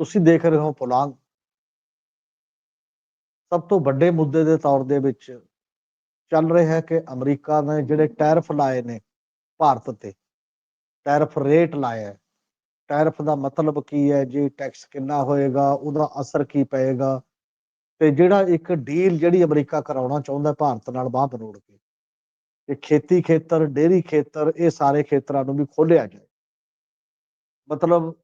ਤੁਸੀਂ ਦੇਖ ਰਹੇ ਹੋ ਪੁਲਾਂਗ। ਸਭ ਤੋਂ ਵੱਡੇ ਮੁੱਦੇ ਦੇ ਤੌਰ ਦੇ ਵਿੱਚ ਚੱਲ ਰਿਹਾ ਹੈ ਕਿ ਅਮਰੀਕਾ ਨੇ ਜਿਹੜੇ ਟੈਰਫ ਲਾਏ ਨੇ ਭਾਰਤ ਤੇ, ਟੈਰਫ ਰੇਟ ਲਾਇਆ ਹੈ। ਟੈਰਿਫ ਦਾ ਮਤਲਬ ਕੀ ਹੈ? ਜੀ ਟੈਕਸ ਕਿੰਨਾ ਹੋਏਗਾ? ਉਹਦਾ ਅਸਰ ਕੀ ਪਏਗਾ? ਤੇ ਜਿਹੜਾ ਇੱਕ ਡੀਲ ਜਿਹੜੀ ਅਮਰੀਕਾ ਕਰਾਉਣਾ ਚਾਹੁੰਦਾ ਭਾਰਤ ਨਾਲ ਬਾਹ ਬਰੋੜ ਕੇ ਕਿ ਖੇਤੀ ਖੇਤਰ ਡੇਰੀ ਖੇਤਰ, ਇਹ ਸਾਰੇ ਖੇਤਰਾਂ ਨੂੰ ਵੀ ਖੋਲਿਆ ਜਾਏ। ਮਤਲਬ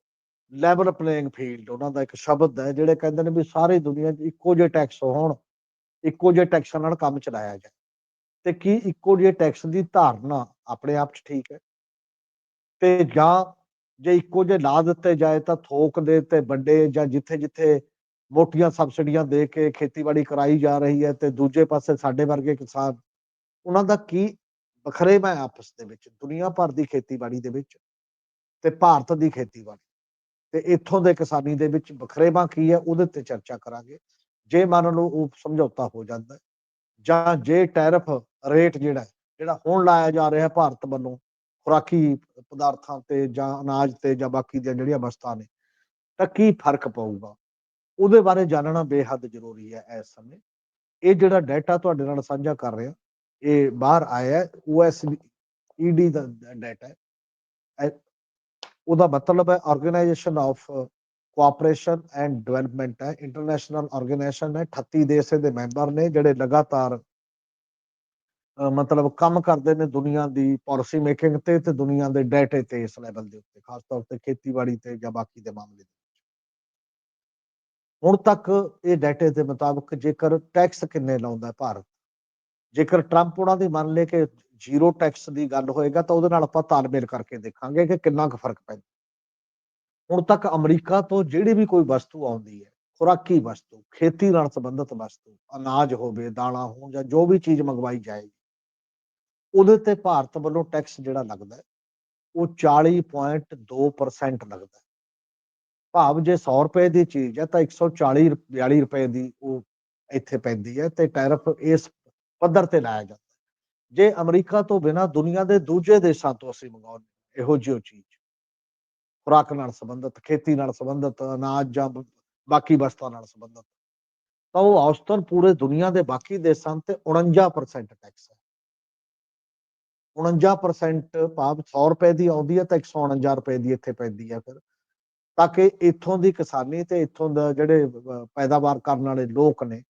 ਲੈਵਲ ਪਲੇਇੰਗ ਫੀਲਡ ਉਹਨਾਂ ਦਾ ਇੱਕ ਸ਼ਬਦ ਹੈ, ਜਿਹੜੇ ਕਹਿੰਦੇ ਨੇ ਵੀ ਸਾਰੀ ਦੁਨੀਆ 'ਚ ਇੱਕੋ ਜਿਹੇ ਟੈਕਸ ਹੋਣ, ਇੱਕੋ ਜਿਹੇ ਟੈਕਸਾਂ ਨਾਲ ਕੰਮ ਚਲਾਇਆ ਜਾਏ। ਤੇ ਕੀ ਇੱਕੋ ਜਿਹੇ ਟੈਕਸ ਦੀ ਧਾਰਨਾ ਆਪਣੇ ਆਪ 'ਚ ਠੀਕ ਹੈ? ਤੇ ਜਾਂ ਜੇ ਇੱਕੋ ਜਿਹੇ ਲਾ ਦਿੱਤੇ ਜਾਏ ਤਾਂ ਥੋਕ ਦੇ ਤੇ ਵੱਡੇ ਜਾਂ ਜਿੱਥੇ ਜਿੱਥੇ ਮੋਟੀਆਂ ਸਬਸਿਡੀਆਂ ਦੇ ਕੇ ਖੇਤੀਬਾੜੀ ਕਰਾਈ ਜਾ ਰਹੀ ਹੈ ਤੇ ਦੂਜੇ ਪਾਸੇ ਸਾਡੇ ਵਰਗੇ ਕਿਸਾਨ, ਉਹਨਾਂ ਦਾ ਕੀ ਵਖਰੇਵਾ ਹੈ ਆਪਸ ਦੇ ਵਿੱਚ, ਦੁਨੀਆ ਭਰ ਦੀ ਖੇਤੀਬਾੜੀ ਦੇ ਵਿੱਚ ਤੇ ਭਾਰਤ ਦੀ ਖੇਤੀਬਾੜੀ ਤੇ ਇੱਥੋਂ ਦੇ ਕਿਸਾਨੀ ਦੇ ਵਿੱਚ ਵਖਰੇਵਾ ਕੀ ਹੈ, ਉਹਦੇ ਤੇ ਚਰਚਾ ਕਰਾਂਗੇ। ਜੇ ਮੰਨ ਲਓ ਉਹ ਸਮਝੌਤਾ ਹੋ ਜਾਂਦਾ ਜਾਂ ਜੇ ਟੈਰਫ ਰੇਟ ਜਿਹੜਾ ਜਿਹੜਾ ਹੁਣ ਲਾਇਆ ਜਾ ਰਿਹਾ ਭਾਰਤ ਵੱਲੋਂ ਖੁਰਾਕੀ ਪਦਾਰਥਾਂ ਤੇ ਜਾਂ ਅਨਾਜ ਤੇ ਜਾਂ ਬਾਕੀ ਦੀਆਂ ਜਿਹੜੀਆਂ ਵਸਤਾਂ ਨੇ, ਤਾਂ ਕੀ ਫ਼ਰਕ ਪਊਗਾ? ਉਹਦੇ ਬਾਰੇ ਜਾਣਨਾ ਬੇਹੱਦ ਜ਼ਰੂਰੀ ਹੈ ਇਸ ਸਮੇਂ। ਇਹ ਜਿਹੜਾ ਡਾਟਾ ਤੁਹਾਡੇ ਨਾਲ ਸਾਂਝਾ ਕਰ ਰਿਹਾ, ਇਹ ਬਾਹਰ ਆਇਆ ਹੈ ਈਡੀ ਦਾ ਡਾਟਾ ਹੈ। ਇਹ- ਉਹਦਾ ਮਤਲਬ ਹੈ organisation of cooperation and development ਹੈ। ਇੰਟਰਨੈਸ਼ਨਲ ਆਰਗੇਨਾਈਜੇਸ਼ਨ ਹੈ। 38 ਦੇਸ਼ ਦੇ ਮੈਂਬਰ ਨੇ, ਜਿਹੜੇ ਲਗਾਤਾਰ ਮਤਲਬ ਕੰਮ ਕਰਦੇ ਨੇ ਦੁਨੀਆ ਦੀ ਪਾਲਿਸੀ ਮੇਕਿੰਗ ਤੇ ਤੇ ਦੁਨੀਆ ਦੇ ਡਾਟੇ ਤੇ ਇਸ ਲੈਵਲ ਦੇ ਉੱਤੇ, ਖਾਸ ਤੌਰ ਤੇ ਖੇਤੀਬਾੜੀ ਤੇ ਜਾਂ ਬਾਕੀ ਦੇ ਮਾਮਲੇ ਦੇ ਵਿੱਚ। ਹੁਣ ਤੱਕ ਇਹ ਡਾਟੇ ਦੇ ਮੁਤਾਬਕ ਜੇਕਰ ਟੈਕਸ ਕਿੰਨੇ ਲਾਉਂਦਾ ਭਾਰਤ? ਜੇਕਰ ਟਰੰਪ ਉਹਨਾਂ ਦੀ ਮੰਨ ਲੇ ਕਿ ਜ਼ੀਰੋ ਟੈਕਸ ਦੀ ਗੱਲ ਹੋਏਗਾ ਤਾਂ ਉਹਦੇ ਨਾਲ ਆਪਾਂ ਤਾਲਮੇਲ ਕਰਕੇ ਦੇਖਾਂਗੇ ਕਿ ਕਿੰਨਾ ਕੁ ਫ਼ਰਕ ਪੈਂਦਾ। ਹੁਣ ਤੱਕ ਅਮਰੀਕਾ ਤੋਂ ਜਿਹੜੀ ਵੀ ਕੋਈ ਵਸਤੂ ਆਉਂਦੀ ਹੈ ਖੁਰਾਕੀ ਵਸਤੂ ਖੇਤੀ ਨਾਲ ਸੰਬੰਧਿਤ ਵਸਤੂ ਅਨਾਜ ਹੋਵੇ ਦਾਣਾ ਹੋਣ ਜਾਂ ਜੋ ਵੀ ਚੀਜ਼ ਮੰਗਵਾਈ ਜਾਏਗੀ ਉਹਦੇ ਤੇ ਭਾਰਤ ਵੱਲੋਂ ਟੈਕਸ ਜਿਹੜਾ ਲੱਗਦਾ ਹੈ, ਉਹ 40.2% ਲੱਗਦਾ ਭਾਵ ਜੇ 100 ਰੁਪਏ ਦੀ ਚੀਜ਼ ਹੈ ਤਾਂ 140 ਰੁਪ- 42 ਰੁਪਏ ਦੀ ਉਹ ਇੱਥੇ ਪੈਂਦੀ ਹੈ ਤੇ ਟੈਰਫ ਇਸ ਪੱਧਰ ਤੇ ਲਾਇਆ ਜਾਂਦਾ ਜੇ ਅਮਰੀਕਾ ਤੋਂ ਬਿਨਾ ਦੁਨੀਆ ਦੇ ਦੂਜੇ ਦੇਸ਼ਾਂ ਤੋਂ ਅਸੀਂ ਮੰਗਾਉਂਦੇ ਇਹੋ ਜਿਹੀ ਚੀਜ਼। ਖੁਰਾਕ ਨਾਲ ਸੰਬੰਧਿਤ, ਖੇਤੀ ਨਾਲ ਸੰਬੰਧਿਤ, ਅਨਾਜ ਜਾਂ ਬਾਕੀ ਵਸਤਾਂ ਨਾਲ ਸੰਬੰਧਿਤ। ਤਾਂ ਉਹ ਔਸਤਨ ਪੂਰੇ ਦੁਨੀਆ ਦੇ ਬਾਕੀ ਦੇਸ਼ਾਂ ਤੇ 49% ਟੈਕਸ ਹੈ। 49% ਭਾਵ 100 ਰੁਪਏ ਦੀ ਆਉਂਦੀ ਹੈ ਤਾਂ 149 ਰੁਪਏ ਦੀ ਇੱਥੇ ਪੈਂਦੀ ਹੈ ਫਿਰ। ਤਾਂ ਕਿ ਇੱਥੋਂ ਦੀ ਕਿਸਾਨੀ ਤੇ ਇੱਥੋਂ ਦਾ ਜਿਹੜੇ ਪੈਦਾਵਾਰ ਕਰਨ ਵਾਲੇ ਲੋਕ ਨੇ,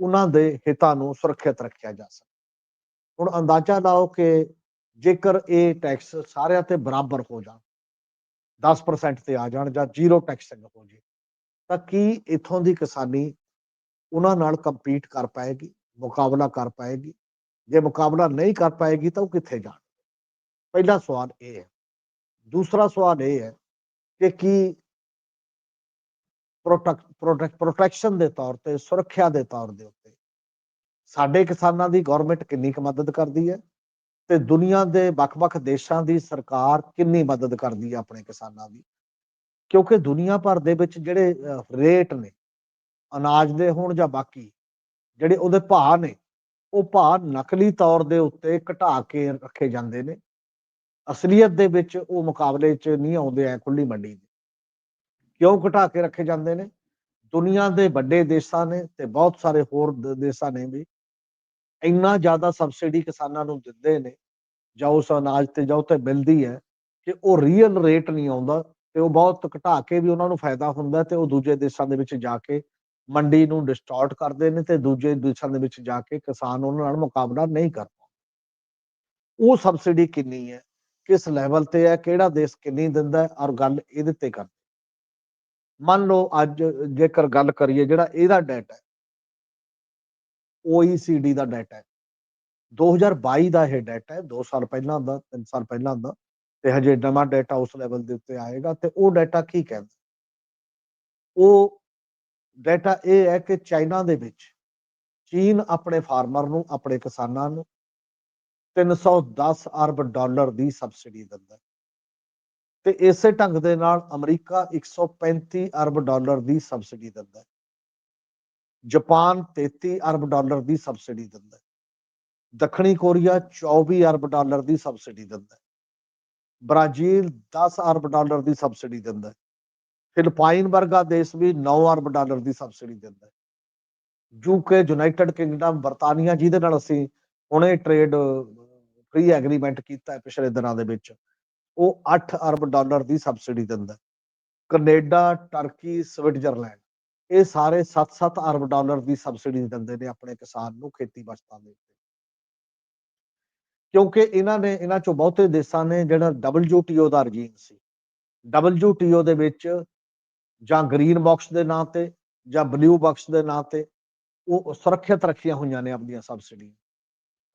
ਉਹਨਾਂ ਦੇ ਹਿੱਤਾਂ ਨੂੰ ਸੁਰੱਖਿਅਤ ਰੱਖਿਆ ਜਾ ਸਕੇ। ਹੁਣ ਅੰਦਾਜ਼ਾ ਲਾਓ ਕਿ ਜੇਕਰ ਇਹ ਟੈਕਸ ਸਾਰਿਆਂ ਤੇ ਬਰਾਬਰ ਹੋ ਜਾਣ 10% ਤੇ ਆ ਜਾਣ ਜਾਂ ਜ਼ੀਰੋ ਟੈਕਸਿੰਗ ਹੋ ਜੇ, ਤਾਂ ਕੀ ਇੱਥੋਂ ਦੀ ਕਿਸਾਨੀ ਉਹਨਾਂ ਨਾਲ ਕੰਪੀਟ ਕਰ ਪਾਏਗੀ, ਮੁਕਾਬਲਾ ਕਰ ਪਾਏਗੀ? ਜੇ ਮੁਕਾਬਲਾ ਨਹੀਂ ਕਰ ਪਾਏਗੀ ਤਾਂ ਉਹ ਕਿੱਥੇ ਜਾਣ? ਪਹਿਲਾ ਸਵਾਲ ਇਹ ਹੈ। ਦੂਸਰਾ ਸਵਾਲ ਇਹ ਹੈ ਕਿ ਕੀ ਪ੍ਰੋਟੈਕਟ ਪ੍ਰੋਟੈਕਸ਼ਨ ਦੇ ਤੌਰ ਤੇ, ਸੁਰੱਖਿਆ ਦੇ ਤੌਰ ਦੇ ਉੱਤੇ ਸਾਡੇ ਕਿਸਾਨਾਂ ਦੀ ਗਵਰਨਮੈਂਟ ਕਿੰਨੀ ਕੁ ਮਦਦ ਕਰਦੀ ਹੈ ਤੇ ਦੁਨੀਆ ਦੇ ਵੱਖ-ਵੱਖ ਦੇਸ਼ਾਂ ਦੀ ਸਰਕਾਰ ਕਿੰਨੀ ਮਦਦ ਕਰਦੀ ਹੈ ਆਪਣੇ ਕਿਸਾਨਾਂ ਦੀ? ਕਿਉਂਕਿ ਦੁਨੀਆ ਭਰ ਦੇ ਵਿੱਚ ਜਿਹੜੇ ਰੇਟ ਨੇ, ਅਨਾਜ ਦੇ ਹੋਣ ਜਾਂ ਬਾਕੀ, ਜਿਹੜੇ ਉਹਦੇ ਭਾਅ ਨੇ, ਉਹ ਭਾਅ ਨਕਲੀ ਤੌਰ ਦੇ ਉੱਤੇ ਘਟਾ ਕੇ ਰੱਖੇ ਜਾਂਦੇ ਨੇ। ਅਸਲੀਅਤ ਦੇ ਵਿੱਚ ਉਹ ਮੁਕਾਬਲੇ 'ਚ ਨਹੀਂ ਆਉਂਦੇ ਐ ਖੁੱਲੀ ਮੰਡੀ ਦੇ। ਕਿਉਂ ਘਟਾ ਕੇ ਰੱਖੇ ਜਾਂਦੇ ਨੇ? ਦੁਨੀਆ ਦੇ ਵੱਡੇ ਦੇਸ਼ਾਂ ਨੇ ਤੇ ਬਹੁਤ ਸਾਰੇ ਹੋਰ ਦ- ਦੇਸ਼ਾਂ ਨੇ ਵੀ। ਇੰਨਾ ਜ਼ਿਆਦਾ ਸਬਸਿਡੀ ਕਿਸਾਨਾਂ ਨੂੰ ਦਿੰਦੇ ਨੇ ਜਾਂ ਉਸ ਅਨਾਜ ਤੇ ਜਾਂ ਉਹ ਤੇ ਮਿਲਦੀ ਹੈ ਕਿ ਉਹ ਰੀਅਲ ਰੇਟ ਨਹੀਂ ਆਉਂਦਾ ਤੇ ਉਹ ਬਹੁਤ ਘਟਾ ਕੇ ਵੀ ਉਹਨਾਂ ਨੂੰ ਫਾਇਦਾ ਹੁੰਦਾ ਤੇ ਉਹ ਦੂਜੇ ਦੇਸ਼ਾਂ ਦੇ ਵਿੱਚ ਜਾ ਕੇ ਮੰਡੀ ਨੂੰ ਡਿਸਟੋਰਟ ਕਰਦੇ ਨੇ ਤੇ ਦੂਜੇ ਦੇਸ਼ਾਂ ਦੇ ਵਿੱਚ ਜਾ ਕੇ ਕਿਸਾਨ ਉਹਨਾਂ ਨਾਲ ਮੁਕਾਬਲਾ ਨਹੀਂ ਕਰ ਪਾਉਂਦਾ। ਉਹ ਸਬਸਿਡੀ ਕਿੰਨੀ ਹੈ, ਕਿਸ ਲੈਵਲ ਤੇ ਹੈ, ਕਿਹੜਾ ਦੇਸ਼ ਕਿੰਨੀ ਦਿੰਦਾ ਹੈ, ਔਰ ਗੱਲ ਇਹਦੇ ਤੇ ਕਰ ਮੰਨ ਲਓ ਅੱਜ ਜੇਕਰ ਗੱਲ ਕਰੀਏ ਜਿਹੜਾ ਇਹਦਾ ਡਾਟਾ ਹੈ OECD ਦਾ ਡਾਟਾ ਹੈ। 2022 ਦਾ ਇਹ ਡਾਟਾ ਹੈ 2 ਸਾਲ ਪਹਿਲਾਂ ਦਾ 3 ਸਾਲ ਪਹਿਲਾਂ ਦਾ। ਤੇ ਹਜੇ ਨਵਾਂ ਡਾਟਾ ਉਸ ਲੈਵਲ ਦੇ ਉੱਤੇ ਆਏਗਾ ਤੇ ਉਹ ਡਾਟਾ ਕੀ ਕਹਿੰਦਾ ਉਹ ਡਾਟਾ ਇਹ ਹੈ ਕਿ ਚਾਈਨਾ ਦੇ ਵਿੱਚ ਚੀਨ ਆਪਣੇ ਫਾਰਮਰ ਨੂੰ, ਆਪਣੇ ਕਿਸਾਨਾਂ ਨੂੰ 310 ਅਰਬ ਡਾਲਰ ਦੀ ਸਬਸਿਡੀ ਦਿੰਦਾ ਤੇ ਇਸੇ ਢੰਗ ਦੇ ਨਾਲ ਅਮਰੀਕਾ 135 ਅਰਬ ਡਾਲਰ ਦੀ ਸਬਸਿਡੀ ਦਿੰਦਾ ਜਾਪਾਨ 33 ਅਰਬ ਡਾਲਰ ਦੀ ਸਬਸਿਡੀ ਦਿੰਦਾ ਹੈ। ਦੱਖਣੀ ਕੋਰੀਆ 24 ਅਰਬ ਡਾਲਰ ਦੀ ਸਬਸਿਡੀ ਦਿੰਦਾ ਹੈ। ਬ੍ਰਾਜ਼ੀਲ 10 ਅਰਬ ਡਾਲਰ ਦੀ ਸਬਸਿਡੀ ਦਿੰਦਾ ਹੈ। ਫਿਲਪਾਈਨ ਵਰਗਾ ਦੇਸ਼ ਵੀ 9 ਅਰਬ ਡਾਲਰ ਦੀ ਸਬਸਿਡੀ ਦਿੰਦਾ ਹੈ। ਯੂਕੇ ਯੂਨਾਈਟਿਡ ਕਿੰਗਡਮ, ਬਰਤਾਨੀਆ, ਜਿਹਦੇ ਨਾਲ ਅਸੀਂ ਹੁਣੇ ਟ੍ਰੇਡ ਫ੍ਰੀ ਐਗਰੀਮੈਂਟ ਕੀਤਾ ਹੈ ਪਿਛਲੇ ਦਿਨਾਂ ਦੇ ਵਿੱਚ। ਉਹ 8 ਅਰਬ ਡਾਲਰ ਦੀ ਸਬਸਿਡੀ ਦਿੰਦਾ ਹੈ। Canada, Turkey, Switzerland. ਇਹ ਸਾਰੇ 7-7 ਅਰਬ ਡਾਲਰ ਦੀ ਸਬਸਿਡੀ ਦਿੰਦੇ ਨੇ ਆਪਣੇ ਕਿਸਾਨ ਨੂੰ ਖੇਤੀ ਵਸਤਾਂ ਦੇ ਕਿਉਂਕਿ ਇਹਨਾਂ ਨੇ, ਇਹਨਾਂ ਚੋਂ ਬਹੁਤੇ ਦੇਸ਼ਾਂ ਨੇ ਜਿਹੜਾ WTO ਦਾ ਰਜੀਮ ਸੀ। WTO ਦੇ ਵਿੱਚ ਜਾਂ ਗ੍ਰੀਨ ਬਾਕਸ ਦੇ ਨਾਂ ਤੇ ਜਾਂ ਬਲੂ ਬਾਕਸ ਦੇ ਨਾਂ ਤੇ ਉਹ ਸੁਰੱਖਿਅਤ ਰੱਖੀਆਂ ਹੋਈਆਂ ਨੇ ਆਪਣੀਆਂ ਸਬਸਿਡੀਆਂ।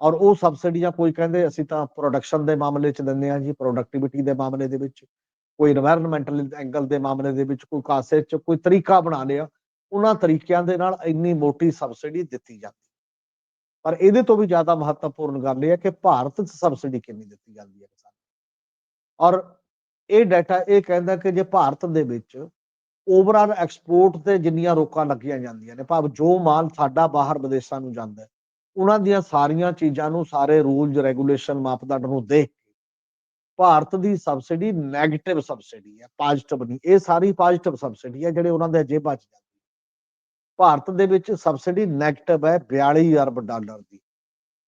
ਔਰ ਉਹ ਸਬਸਿਡੀਆਂ ਕੋਈ ਕਹਿੰਦੇ ਅਸੀਂ ਤਾਂ ਪ੍ਰੋਡਕਸ਼ਨ ਦੇ ਮਾਮਲੇ 'ਚ ਦਿੰਦੇ ਹਾਂ ਜੀ ਪ੍ਰੋਡਕਟੀਵਿਟੀ ਦੇ ਮਾਮਲੇ ਦੇ ਵਿੱਚ, ਕੋਈ এনवायरमेंटਲ ਐਂਗਲ ਦੇ ਮਾਮਲੇ ਦੇ ਵਿੱਚ, ਕੋਈ ਕਾਸੇ 'ਚ ਕੋਈ ਤਰੀਕਾ ਬਣਾ ਲਿਆ ਉਹਨਾਂ ਤਰੀਕਿਆਂ ਦੇ ਨਾਲ ਇੰਨੀ ਮੋਟੀ ਸਬਸਿਡੀ ਦਿੱਤੀ ਜਾਂਦੀ। ਪਰ ਇਹਦੇ ਤੋਂ ਵੀ ਜ਼ਿਆਦਾ ਮਹੱਤਵਪੂਰਨ ਗੱਲ ਇਹ ਹੈ ਕਿ ਭਾਰਤ 'ਚ ਸਬਸਿਡੀ ਕਿੰਨੀ ਦਿੱਤੀ ਜਾਂਦੀ ਹੈ ਕਿਸਾਨ ਔਰ ਇਹ ਡਾਟਾ ਇਹ ਕਹਿੰਦਾ ਕਿ ਜੇ ਭਾਰਤ ਦੇ ਵਿੱਚ ਓਵਰਆਲ ਐਕਸਪੋਰਟ ਤੇ ਜਿੰਨੀਆਂ ਰੋਕਾਂ ਲੱਗੀਆਂ ਜਾਂਦੀਆਂ ਨੇ, ਭਾਵ ਜੋ ਮਾਲ ਸਾਡਾ ਬਾਹਰ ਵਿਦੇਸ਼ਾਂ ਨੂੰ ਜਾਂਦਾ ਹੈ ਉਹਨਾਂ ਦੀਆਂ ਸਾਰੀਆਂ ਚੀਜ਼ਾਂ ਨੂੰ ਸਾਰੇ ਰੂਲਸ ਰੈਗੂਲੇਸ਼ਨ ਮਾਪਦੰਡ ਨੂੰ ਦੇਖ ਕੇ ਭਾਰਤ ਦੀ ਸਬਸਿਡੀ 네ਗੇਟਿਵ ਸਬਸਿਡੀ ਹੈ ਪੋਜ਼ਿਟਿਵ ਨਹੀਂ, ਇਹ ਸਾਰੀ ਪੋਜ਼ਿਟਿਵ ਸਬਸਿਡੀ ਹੈ ਜਿਹੜੇ ਉਹਨਾਂ ਦੇ ਜੇਬਾਂ 'ਚ ਭਾਰਤ ਦੇ ਵਿੱਚ ਸਬਸਿਡੀ 네ਗੇਟਿਵ ਹੈ 42 ਅਰਬ ਡਾਲਰ ਦੀ।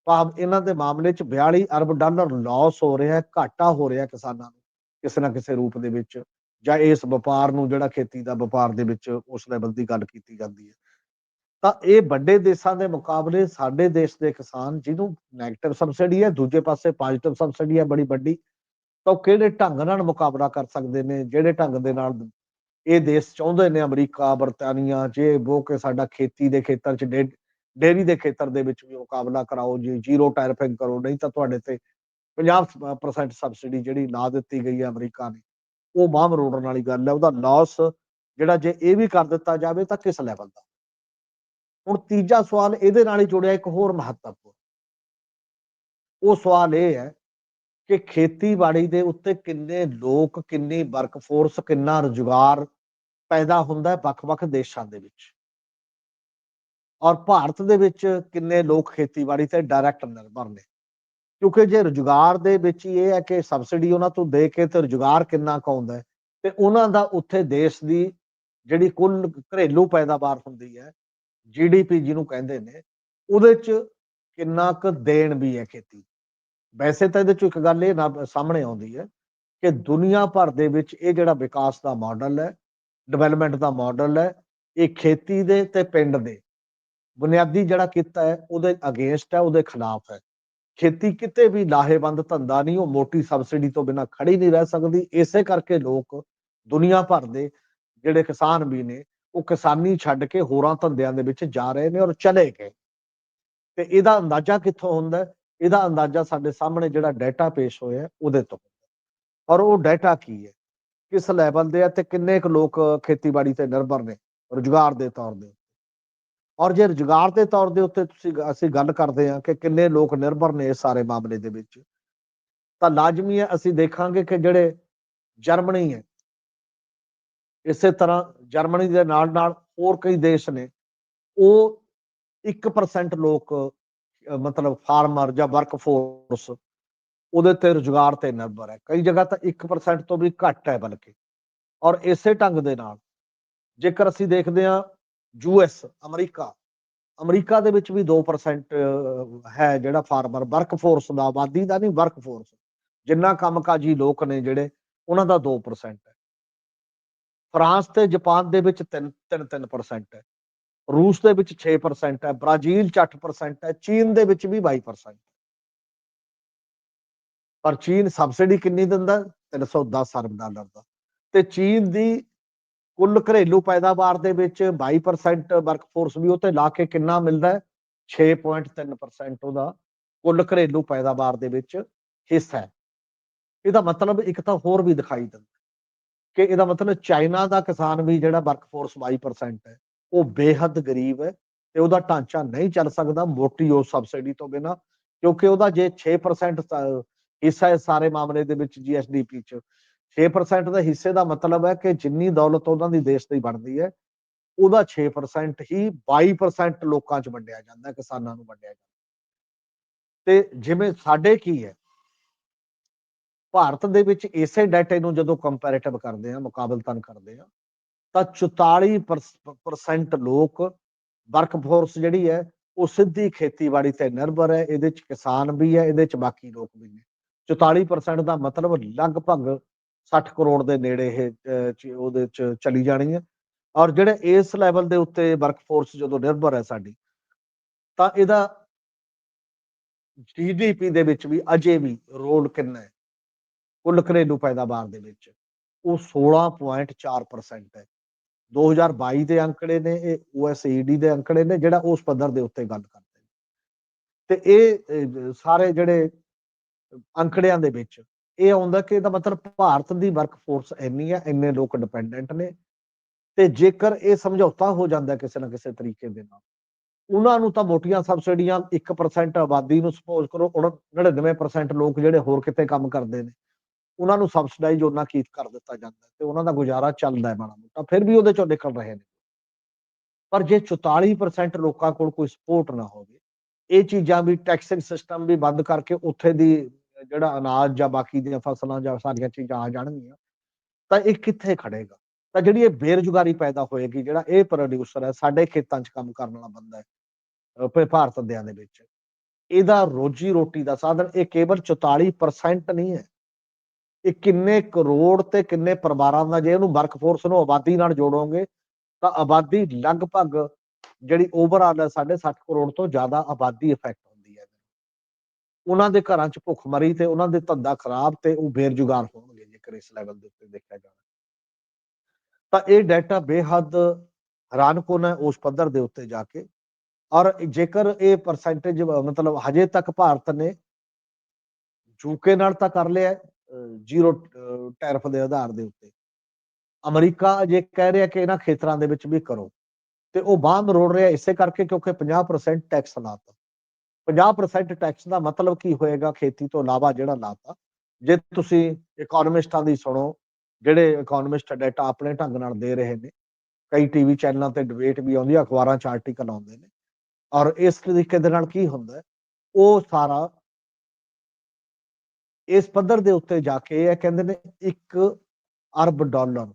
ਭਾਵ ਇਹਨਾਂ ਦੇ ਮਾਮਲੇ 'ਚ 42 ਅਰਬ ਡਾਲਰ ਲਾਸ ਹੋ ਰਿਹਾ ਹੈ ਘਾਟਾ ਹੋ ਰਿਹਾ ਕਿਸਾਨਾਂ ਨੂੰ, ਕਿਸੇ ਨਾ ਕਿਸੇ ਰੂਪ ਦੇ ਵਿੱਚ, ਜਾਂ ਇਸ ਵਪਾਰ ਨੂੰ, ਜਿਹੜਾ ਖੇਤੀ ਦਾ ਵਪਾਰ ਦੇ ਵਿੱਚ ਉਸ ਲੈਵਲ ਦੀ ਗੱਲ ਕੀਤੀ ਜਾਂਦੀ ਹੈ। ਤਾਂ ਇਹ ਵੱਡੇ ਦੇਸ਼ਾਂ ਦੇ ਮੁਕਾਬਲੇ ਸਾਡੇ ਦੇਸ਼ ਦੇ ਕਿਸਾਨ ਜਿਹਨੂੰ 네ਗੇਟਿਵ ਸਬਸਿਡੀ ਹੈ, ਦੂਜੇ ਪਾਸੇ ਪੋਜ਼ਿਟਿਵ ਸਬਸਿਡੀ ਹੈ ਬੜੀ ਵੱਡੀ, ਤਾਂ ਉਹ ਕਿਹੜੇ ਢੰਗ ਨਾਲ ਮੁਕਾਬਲਾ ਕਰ ਸਕਦੇ ਨੇ, ਜਿਹੜੇ ਢੰਗ ਦੇ ਨਾਲ ਇਹ ਦੇਸ਼ ਚਾਹੁੰਦੇ ਨੇ ਅਮਰੀਕਾ, ਬਰਤਾਨੀਆ, ਜੇ ਉਹ ਕਿ ਸਾਡਾ ਖੇਤੀ ਦੇ ਖੇਤਰ 'ਚ ਡੇਰੀ ਦੇ ਖੇਤਰ ਦੇ ਵਿੱਚ ਵੀ ਮੁਕਾਬਲਾ ਕਰਾਓ, ਜੀ ਜ਼ੀਰੋ ਟੈਰਿਫਿੰਗ ਕਰੋ, ਨਹੀਂ ਤਾਂ ਤੁਹਾਡੇ ਤੇ 50% ਸਬਸਿਡੀ ਜਿਹੜੀ ਲਾ ਦਿੱਤੀ ਗਈ ਹੈ ਅਮਰੀਕਾ ਨੇ, ਉਹ ਬਾਹ ਮਰੋੜਨ ਵਾਲੀ ਗੱਲ ਹੈ, ਉਹਦਾ ਲਾਸ ਜਿਹੜਾ ਜੇ ਇਹ ਵੀ ਕਰ ਦਿੱਤਾ ਜਾਵੇ ਤਾਂ ਕਿਸ ਲੈਵਲ ਦਾ? ਹੁਣ ਤੀਜਾ ਸਵਾਲ ਇਹਦੇ ਨਾਲ ਹੀ ਜੁੜਿਆ ਇੱਕ ਹੋਰ ਮਹੱਤਵਪੂਰਨ। ਉਹ ਸਵਾਲ ਇਹ ਹੈ ਕਿ ਖੇਤੀਬਾੜੀ ਦੇ ਉੱਤੇ ਕਿੰਨੇ ਲੋਕ, ਕਿੰਨੀ ਵਰਕਫੋਰਸ ਕਿੰਨਾ ਰੁਜ਼ਗਾਰ ਪੈਦਾ ਹੁੰਦਾ ਹੈ ਵੱਖ-ਵੱਖ ਦੇਸ਼ਾਂ ਦੇ ਵਿੱਚ? ਔਰ ਭਾਰਤ ਦੇ ਵਿੱਚ ਕਿੰਨੇ ਲੋਕ ਖੇਤੀਬਾੜੀ ਤੇ ਡਾਇਰੈਕਟ ਨਿਰਭਰ ਨੇ? ਕਿਉਂਕਿ ਜੇ ਰੁਜ਼ਗਾਰ ਦੇ ਵਿੱਚ ਹੀ ਇਹ ਹੈ ਕਿ ਸਬਸਿਡੀ ਉਹਨਾਂ ਤੋਂ ਦੇ ਕੇ ਤੇ ਰੁਜ਼ਗਾਰ ਕਿੰਨਾ ਕੁ ਆਉਂਦਾ ਹੈ, ਤੇ ਉਹਨਾਂ ਦਾ ਉੱਥੇ ਦੇਸ਼ ਦੀ ਜਿਹੜੀ ਕੁੱਲ ਘਰੇਲੂ ਪੈਦਾਵਾਰ ਹੁੰਦੀ ਹੈ ਜੀਡੀਪੀ ਜਿਹਨੂੰ ਕਹਿੰਦੇ ਨੇ, ਉਹਦੇ ਚ ਕਿੰਨਾ ਕੁ ਦੇਣ ਵੀ ਹੈ ਖੇਤੀ? ਵੈਸੇ ਤਾਂ ਇਹਦੇ 'ਚੋਂ ਇੱਕ ਗੱਲ ਇਹ ਨਾ ਸਾਹਮਣੇ ਆਉਂਦੀ ਹੈ ਕਿ ਦੁਨੀਆ ਭਰ ਦੇ ਵਿੱਚ ਇਹ ਜਿਹੜਾ ਵਿਕਾਸ ਦਾ ਮਾਡਲ ਹੈ ਡਿਵੈਲਪਮੈਂਟ ਦਾ ਮਾਡਲ ਹੈ, ਇਹ ਖੇਤੀ ਦੇ ਤੇ ਪਿੰਡ ਦੇ ਬੁਨਿਆਦੀ ਜਿਹੜਾ ਕੀਤਾ ਹੈ, ਉਹਦੇ ਅਗੇਂਸਟ ਹੈ, ਉਹਦੇ ਖਿਲਾਫ ਹੈ। ਖੇਤੀ ਕਿਤੇ ਵੀ ਲਾਹੇਵੰਦ ਧੰਦਾ ਨਹੀਂ, ਉਹ ਮੋਟੀ ਸਬਸਿਡੀ ਤੋਂ ਬਿਨਾ ਖੜੀ ਨਹੀਂ ਰਹਿ ਸਕਦੀ। ਇਸੇ ਕਰਕੇ ਲੋਕ ਦੁਨੀਆ ਭਰ ਦੇ ਜਿਹੜੇ ਕਿਸਾਨ ਵੀ ਨੇ, ਉਹ ਕਿਸਾਨੀ ਛੱਡ ਕੇ ਹੋਰਾਂ ਧੰਦਿਆਂ ਦੇ ਵਿੱਚ ਜਾ ਰਹੇ ਨੇ ਔਰ ਚਲੇ ਗਏ। ਤੇ ਇਹਦਾ ਅੰਦਾਜ਼ਾ ਕਿੱਥੋਂ ਹੁੰਦਾ ਇਹਦਾ ਅੰਦਾਜ਼ਾ ਸਾਡੇ ਸਾਹਮਣੇ ਜਿਹੜਾ ਡਾਟਾ ਪੇਸ਼ ਹੋਇਆ ਉਹਦੇ ਤੋਂ। ਔਰ ਉਹ ਡਾਟਾ ਕੀ ਹੈ? ਕਿਸ ਲੈਵਲ ਦੇ ਆ ਤੇ ਕਿੰਨੇ ਕੁ ਲੋਕ ਖੇਤੀਬਾੜੀ ਤੇ ਨਿਰਭਰ ਨੇ ਰੁਜ਼ਗਾਰ ਦੇ ਤੌਰ ਦੇ ਔਰ ਜੇ ਰੁਜ਼ਗਾਰ ਦੇ ਤੌਰ ਦੇ ਉੱਤੇ ਤੁਸੀਂ ਅਸੀਂ ਗੱਲ ਕਰਦੇ ਹਾਂ ਕਿ ਕਿੰਨੇ ਲੋਕ ਨਿਰਭਰ ਨੇ ਇਸ ਸਾਰੇ ਮਾਮਲੇ ਦੇ ਵਿੱਚ, ਤਾਂ ਲਾਜ਼ਮੀ ਹੈ, ਅਸੀਂ ਦੇਖਾਂਗੇ ਕਿ ਜਿਹੜੇ ਜਰਮਨੀ ਹੈ, ਇਸੇ ਤਰ੍ਹਾਂ ਜਰਮਨੀ ਦੇ ਨਾਲ ਨਾਲ ਹੋਰ ਕਈ ਦੇਸ਼ ਨੇ, ਉਹ 1% ਲੋਕ ਮਤਲਬ ਫਾਰਮਰ ਜਾਂ ਵਰਕਫੋਰਸ ਉਹਦੇ ਤੇ ਰੁਜ਼ਗਾਰ ਤੇ ਨਿਰਭਰ ਹੈ। ਕਈ ਜਗ੍ਹਾ ਤਾਂ 1% ਤੋਂ ਵੀ ਘੱਟ ਹੈ ਬਲਕਿ। ਔਰ ਇਸੇ ਢੰਗ ਦੇ ਨਾਲ ਜੇਕਰ ਅਸੀਂ ਦੇਖਦੇ ਹਾਂ ਯੂਐਸ ਅਮਰੀਕਾ ਅਮਰੀਕਾ ਦੇ ਵਿੱਚ ਵੀ 2% ਹੈ ਜਿਹੜਾ ਫਾਰਮਰ ਵਰਕਫੋਰਸ ਦਾ, ਆਬਾਦੀ ਦਾ ਨਹੀਂ ਵਰਕਫੋਰਸ ਜਿੰਨਾ ਕੰਮਕਾਜੀ ਲੋਕ ਨੇ ਜਿਹੜੇ, ਉਹਨਾਂ ਦਾ 2% ਹੈ। ਫਰਾਂਸ ਤੇ ਜਾਪਾਨ ਦੇ ਵਿੱਚ 3 3% ਹੈ। ਰੂਸ ਦੇ ਵਿੱਚ 6% ਹੈ, ਬ੍ਰਾਜ਼ੀਲ 'ਚ 8% ਹੈ, ਚੀਨ ਦੇ ਵਿੱਚ ਵੀ 22% ਪਰ ਚੀਨ ਸਬਸਿਡੀ ਕਿੰਨੀ ਦਿੰਦਾ? 310 ਅਰਬ ਡਾਲਰ ਦਾ। ਤੇ ਚੀਨ ਦੀ ਕੁੱਲ ਘਰੇਲੂ ਪੈਦਾਵਾਰ ਦੇ ਵਿੱਚ 22% ਵਰਕਫੋਰਸ ਵੀ ਉਹ ਤੇ ਲਾ ਕੇ ਕਿੰਨਾ ਮਿਲਦਾ ਹੈ? 6.3% ਉਹਦਾ ਕੁੱਲ ਘਰੇਲੂ ਪੈਦਾਵਾਰ ਦੇ ਵਿੱਚ ਹਿੱਸਾ ਹੈ। ਇਹਦਾ ਮਤਲਬ ਇੱਕ ਤਾਂ ਹੋਰ ਵੀ ਦਿਖਾਈ ਦਿੰਦਾ ਕਿ ਇਹਦਾ ਮਤਲਬ ਚਾਈਨਾ ਦਾ ਕਿਸਾਨ ਵੀ ਜਿਹੜਾ ਵਰਕਫੋਰਸ 22% ਹੈ ਉਹ ਬੇਹੱਦ ਗਰੀਬ ਹੈ ਤੇ ਉਹਦਾ ਢਾਂਚਾ ਨਹੀਂ ਚੱਲ ਸਕਦਾ ਮੋਟੀ ਉਹ ਸਬਸਿਡੀ ਤੋਂ ਬਿਨਾ, ਕਿਉਂਕਿ ਉਹਦਾ ਜੇ 6% ਹਿੱਸਾ ਹੈ ਸਾਰੇ ਮਾਮਲੇ ਦੇ ਵਿੱਚ ਜੀਐਸਡੀਪੀ ਚ 6% ਦਾ ਹਿੱਸੇ ਦਾ ਮਤਲਬ ਹੈ ਕਿ ਜਿੰਨੀ ਦੌਲਤ ਉਹਨਾਂ ਦੀ ਦੇਸ਼ ਦੀ ਬਣਦੀ ਹੈ, ਉਹਦਾ 6% ਹੀ 22% ਲੋਕਾਂ 'ਚ ਵੰਡਿਆ ਜਾਂਦਾ, ਕਿਸਾਨਾਂ ਨੂੰ ਵੰਡਿਆ ਜਾਂਦਾ। ਤੇ ਜਿਵੇਂ ਸਾਡੇ ਕੀ ਹੈ, ਭਾਰਤ ਦੇ ਵਿੱਚ ਇਸੇ ਡਾਟੇ ਨੂੰ ਜਦੋਂ ਕੰਪੈਰੀਟਿਵ ਕਰਦੇ ਆ ਮੁਕਾਬਲਤਨ ਕਰਦੇ ਆ ਤਾਂ 44% ਲੋਕ ਵਰਕਫੋਰਸ ਜਿਹੜੀ ਹੈ, ਉਹ ਸਿੱਧੀ ਖੇਤੀਬਾੜੀ ਤੇ ਨਿਰਭਰ ਹੈ, ਇਹਦੇ ਚ ਕਿਸਾਨ ਵੀ ਹੈ, ਇਹਦੇ ਚ ਬਾਕੀ ਲੋਕ ਵੀ ਨੇ। 44% ਦਾ ਮਤਲਬ ਲਗਭਗ 60 ਕਰੋੜ ਦੇ ਨੇੜੇ ਇਹ ਉਹਦੇ ਚ ਚਲੀ ਜਾਣੀ ਹੈ। ਔਰ ਜਿਹੜੇ ਇਸ ਲੈਵਲ ਦੇ ਉੱਤੇ ਵਰਕਫੋਰਸ ਜਦੋਂ ਨਿਰਭਰ ਹੈ ਸਾਡੀ, ਤਾਂ ਇਹਦਾ ਜੀਡੀਪੀ ਦੇ ਵਿੱਚ ਵੀ ਅਜੇ ਵੀ ਰੋਲ ਕਿੰਨਾ ਹੈ? ਕੁੱਲ ਘਰੇਲੂ ਪੈਦਾਵਾਰ ਦੇ ਵਿੱਚ ਉਹ 16.4% ਹੈ। 2022 ਦੇ ਅੰਕੜੇ ਨੇ, ਇਹ OSAID ਦੇ ਅੰਕੜੇ ਨੇ, ਜਿਹੜਾ ਉਸ ਪੱਧਰ ਦੇ ਉੱਤੇ ਗੱਲ ਕਰਦੇ ਨੇ। ਤੇ ਇਹ ਸਾਰੇ ਜਿਹੜੇ ਅੰਕੜਿਆਂ ਦੇ ਵਿੱਚ, ਇਹ ਆਉਂਦਾ ਕਿ ਇਹਦਾ ਮਤਲਬ ਭਾਰਤ ਦੀ ਵਰਕਫੋਰਸ ਇੰਨੀ ਹੈ, ਇੰਨੇ ਲੋਕ ਡਿਪੈਂਡੈਂਟ ਨੇ, ਤੇ ਜੇਕਰ ਇਹ ਸਮਝੌਤਾ ਹੋ ਜਾਂਦਾ ਕਿਸੇ ਨਾ ਕਿਸੇ ਤਰੀਕੇ ਦੇ ਨਾਲ, ਉਹਨਾਂ ਨੂੰ ਤਾਂ ਮੋਟੀਆਂ ਸਬਸਿਡੀਆਂ 1% ਆਬਾਦੀ ਨੂੰ ਸਪੋਜ਼ ਕਰੋ 99% ਲੋਕ ਜਿਹੜੇ ਹੋਰ ਕਿਤੇ ਕੰਮ ਕਰਦੇ ਨੇ। ਉਹਨਾਂ ਨੂੰ ਸਬਸਿਡਾਈਜ਼ ਉਹਨਾਂ ਕੀਤ ਕਰ ਦਿੱਤਾ ਜਾਂਦਾ ਤੇ ਉਹਨਾਂ ਦਾ ਗੁਜ਼ਾਰਾ ਚੱਲਦਾ ਹੈ ਮਾੜਾ ਮੋਟਾ, ਫਿਰ ਵੀ ਉਹਦੇ ਚੋਂ ਨਿਕਲ ਰਹੇ ਨੇ। ਪਰ ਜੇ 44% ਲੋਕਾਂ ਕੋਲ ਕੋਈ ਸਪੋਰਟ ਨਾ ਹੋਵੇ, ਇਹ ਚੀਜ਼ਾਂ ਵੀ ਟੈਕਸਿੰਗ ਸਿਸਟਮ ਵੀ ਬੰਦ ਕਰਕੇ ਉੱਥੇ ਦੀ ਜਿਹੜਾ ਅਨਾਜ ਜਾਂ ਬਾਕੀ ਦੀਆਂ ਫਸਲਾਂ ਜਾਂ ਸਾਰੀਆਂ ਚੀਜ਼ਾਂ ਆ ਜਾਣਗੀਆਂ, ਤਾਂ ਇਹ ਕਿੱਥੇ ਖੜੇਗਾ ਤਾਂ ਜਿਹੜੀ ਇਹ ਬੇਰੁਜ਼ਗਾਰੀ ਪੈਦਾ ਹੋਏਗੀ, ਜਿਹੜਾ ਇਹ ਪ੍ਰੋਡਿਊਸਰ ਹੈ, ਸਾਡੇ ਖੇਤਾਂ 'ਚ ਕੰਮ ਕਰਨ ਵਾਲਾ ਬੰਦਾ ਹੈ ਭਾਰਤ ਦਿਆਂ ਦੇ ਵਿੱਚ, ਇਹਦਾ ਰੋਜੀ ਰੋਟੀ ਦਾ ਸਾਧਨ ਇਹ ਕੇਵਲ 44% ਨਹੀਂ ਹੈ। ਇਹ ਕਿੰਨੇ ਕਰੋੜ ਤੇ ਕਿੰਨੇ ਪਰਿਵਾਰਾਂ ਦਾ ਜੇ ਉਹਨੂੰ ਵਰਕਫੋਰਸ ਨੂੰ ਆਬਾਦੀ ਨਾਲ ਜੋੜੋਗੇ, ਤਾਂ ਆਬਾਦੀ ਲਗਭਗ ਜਿਹੜੀ ਓਵਰਆਲ ਹੈ 60 ਕਰੋੜ ਤੋਂ ਜ਼ਿਆਦਾ ਆਬਾਦੀ ਇਫੈਕਟ ਹੁੰਦੀ ਹੈ। ਉਹਨਾਂ ਦੇ ਘਰਾਂ 'ਚ ਭੁੱਖਮਰੀ ਤੇ ਉਹਨਾਂ ਦੇ ਧੰਦਾ ਖਰਾਬ ਤੇ ਉਹ ਬੇਰੁਜ਼ਗਾਰ ਹੋਣਗੇ ਜੇਕਰ ਇਸ ਲੈਵਲ ਦੇ ਉੱਤੇ ਦੇਖਿਆ ਜਾਵੇ। ਤਾਂ ਇਹ ਡਾਟਾ ਬੇਹੱਦ ਹੈਰਾਨਕੁਨ ਹੈ ਉਸ ਪੱਧਰ ਦੇ ਉੱਤੇ ਜਾ ਕੇ। ਔਰ ਜੇਕਰ ਇਹ ਪਰਸੈਂਟੇਜ ਮਤਲਬ ਹਜੇ ਤੱਕ ਭਾਰਤ ਨੇ ਯੂਕੇ ਨਾਲ ਤਾਂ ਕਰ ਲਿਆ ਜ਼ੀਰੋ ਟੈਰਿਫ ਦੇ ਆਧਾਰ ਦੇ ਉੱਤੇ। ਅਮਰੀਕਾ ਅਜੇ ਕਹਿ ਰਿਹਾ ਕਿ ਇਹਨਾਂ ਖੇਤਰਾਂ ਦੇ ਵਿੱਚ ਵੀ ਕਰੋ। ਤੇ ਉਹ ਬਾਹਰ ਮਰੋੜ ਰਿਹਾ ਇਸੇ ਕਰਕੇ ਕਿਉਂਕਿ 50% ਟੈਕਸ ਲਾਤਾ। 50% ਟੈਕਸ ਦਾ ਮਤਲਬ ਕੀ ਹੋਏਗਾ ਖੇਤੀ ਤੋਂ ਇਲਾਵਾ ਜਿਹੜਾ ਲਾਤਾ? ਜੇ ਤੁਸੀਂ ਇਕਨੋਮਿਸਟਾਂ ਦੀ ਸੁਣੋ, ਜਿਹੜੇ ਇਕਨੋਮਿਸਟ ਡਾਟਾ ਆਪਣੇ ਢੰਗ ਨਾਲ ਦੇ ਰਹੇ ਨੇ, ਕਈ ਟੀਵੀ ਚੈਨਲਾਂ ਤੇ ਡਿਬੇਟ ਵੀ ਆਉਂਦੀ ਹੈ ਅਖਬਾਰਾਂ 'ਚ ਆਰਟੀਕਲ ਆਉਂਦੇ ਨੇ। ਔਰ ਇਸ ਤਰੀਕੇ ਦੇ ਨਾਲ ਕੀ ਹੁੰਦਾ? ਉਹ ਸਾਰਾ ਇਸ ਪੱਧਰ ਦੇ ਉੱਤੇ ਜਾ ਕੇ ਇਹ ਕਹਿੰਦੇ ਨੇ 1 ਅਰਬ ਡਾਲਰ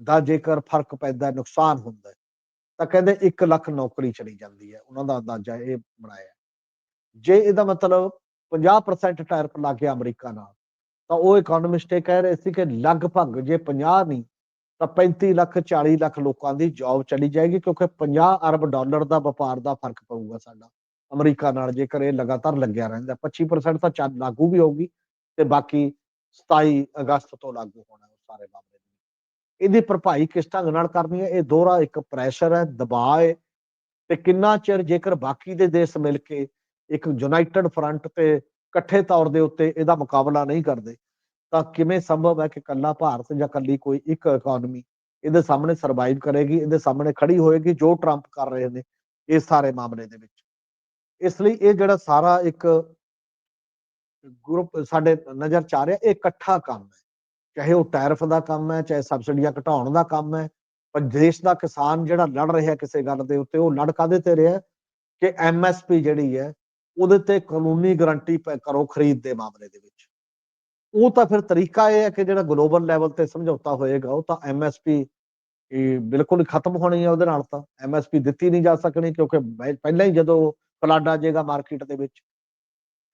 ਦਾ ਜੇਕਰ ਫ਼ਰਕ ਪੈਦਾ ਨੁਕਸਾਨ ਹੁੰਦਾ ਤਾਂ ਕਹਿੰਦੇ 1 ਲੱਖ ਨੌਕਰੀ ਚਲੀ ਜਾਂਦੀ ਹੈ, ਉਹਨਾਂ ਦਾ ਅੰਦਾਜ਼ਾ ਇਹ ਬਣਾਇਆ ਜੇ ਇਹਦਾ ਮਤਲਬ 50% ਟੈਰਿਫ ਲੱਗ ਗਿਆ ਅਮਰੀਕਾ ਨਾਲ, ਤਾਂ ਉਹ ਇਕਨੋਮਿਸਟ ਇਹ ਕਹਿ ਰਹੇ ਸੀ ਕਿ ਲਗਭਗ ਜੇ 50 ਨਹੀਂ, ਤਾਂ 35 ਲੱਖ 40 ਲੱਖ ਲੋਕਾਂ ਦੀ ਜੌਬ ਚਲੀ ਜਾਏਗੀ, ਕਿਉਂਕਿ 50 ਅਰਬ ਡਾਲਰ ਦਾ ਵਪਾਰ ਦਾ ਫ਼ਰਕ ਪਊਗਾ ਸਾਡਾ। ਅਮਰੀਕਾ ਨਾਲ ਜੇਕਰ ਇਹ ਲਗਾਤਾਰ ਲੱਗਿਆ ਰਹਿੰਦਾ 25% ਤਾਂ ਚੱਲ ਲਾਗੂ ਵੀ ਹੋਊਗੀ ਤੇ ਬਾਕੀ 27 ਅਗਸਤ ਤੋਂ ਲਾਗੂ ਹੋਣਾ ਸਾਰੇ ਮਾਮਲੇ ਇਹਦੀ ਭਰਪਾਈ ਕਿਸ ਢੰਗ ਨਾਲ ਕਰਨੀ ਹੈ? ਇਹ ਦੋਹਰਾ ਇੱਕ ਪ੍ਰੈਸ਼ਰ ਹੈ, ਦਬਾਅ ਹੈ ਤੇ ਕਿੰਨਾ ਚਿਰ ਜੇਕਰ ਬਾਕੀ ਦੇ ਦੇਸ਼ ਮਿਲ ਕੇ ਇੱਕ ਯੂਨਾਈਟਿਡ ਫਰੰਟ ਤੇ ਇਕੱਠੇ ਤੌਰ ਦੇ ਉੱਤੇ ਇਹਦਾ ਮੁਕਾਬਲਾ ਨਹੀਂ ਕਰਦੇ, ਤਾਂ ਕਿਵੇਂ ਸੰਭਵ ਹੈ ਕਿ ਕੱਲਾ ਭਾਰਤ ਜਾਂ ਕੱਲੀ ਕੋਈ ਇੱਕ ਇਕਨੋਮੀ ਇਹਦੇ ਸਾਹਮਣੇ ਸਰਵਾਈਵ ਕਰੇਗੀ, ਇਹਦੇ ਸਾਹਮਣੇ ਖੜੀ ਹੋਏਗੀ, ਜੋ ਟਰੰਪ ਕਰ ਰਹੇ ਨੇ ਇਸ ਸਾਰੇ ਮਾਮਲੇ ਦੇ ਵਿੱਚ। ਇਸ ਲਈ ਇਹ ਜਿਹੜਾ ਸਾਰਾ ਇੱਕ ਗਰੁੱਪ ਸਾਡੇ ਨਜ਼ਰ ਚ ਆ ਰਿਹਾ, ਇਹ ਇਕੱਠਾ ਕੰਮ ਹੈ। ਚਾਹੇ ਉਹ ਟੈਰਫ ਦਾ ਕੰਮ ਹੈ, ਚਾਹੇ ਸਬਸਿਡੀਆਂ ਘਟਾਉਣ ਦਾ ਕੰਮ ਹੈ, ਪਰ ਦੇਸ਼ ਦਾ ਕਿਸਾਨ ਜਿਹੜਾ ਲੜ ਰਿਹਾ ਕਿਸੇ ਗੱਲ ਦੇ ਉੱਤੇ, ਉਹ ਲੜ ਕਾਦੇ ਤੇ ਰਿਹਾ? ਕਿ ਐਮਐਸਪੀ ਜਿਹੜੀ ਹੈ, ਉਹਦੇ ਤੇ ਕਾਨੂੰਨੀ ਗਾਰੰਟੀ ਕਰੋ ਖਰੀਦ ਦੇ ਮਾਮਲੇ ਦੇ ਵਿੱਚ। ਉਹ ਤਾਂ ਫਿਰ ਤਰੀਕਾ ਇਹ ਹੈ ਕਿ ਜਿਹੜਾ ਗਲੋਬਲ ਲੈਵਲ ਤੇ ਸਮਝੌਤਾ ਹੋਏਗਾ, ਉਹ ਤਾਂ ਐਮਐਸਪੀ ਇਹ ਬਿਲਕੁਲ ਖਤਮ ਹੋਣੀ ਹੈ ਉਹਦੇ ਨਾਲ ਤਾਂ। ਐਮਐਸਪੀ ਦਿੱਤੀ ਨਹੀਂ ਜਾ ਸਕਣੀ ਕਿਉਂਕਿ ਪਹਿਲਾਂ ਹੀ ਜਦੋਂ ਪਲਾਡਾ ਜੇਗਾ ਮਾਰਕੀਟ ਦੇ ਵਿੱਚ।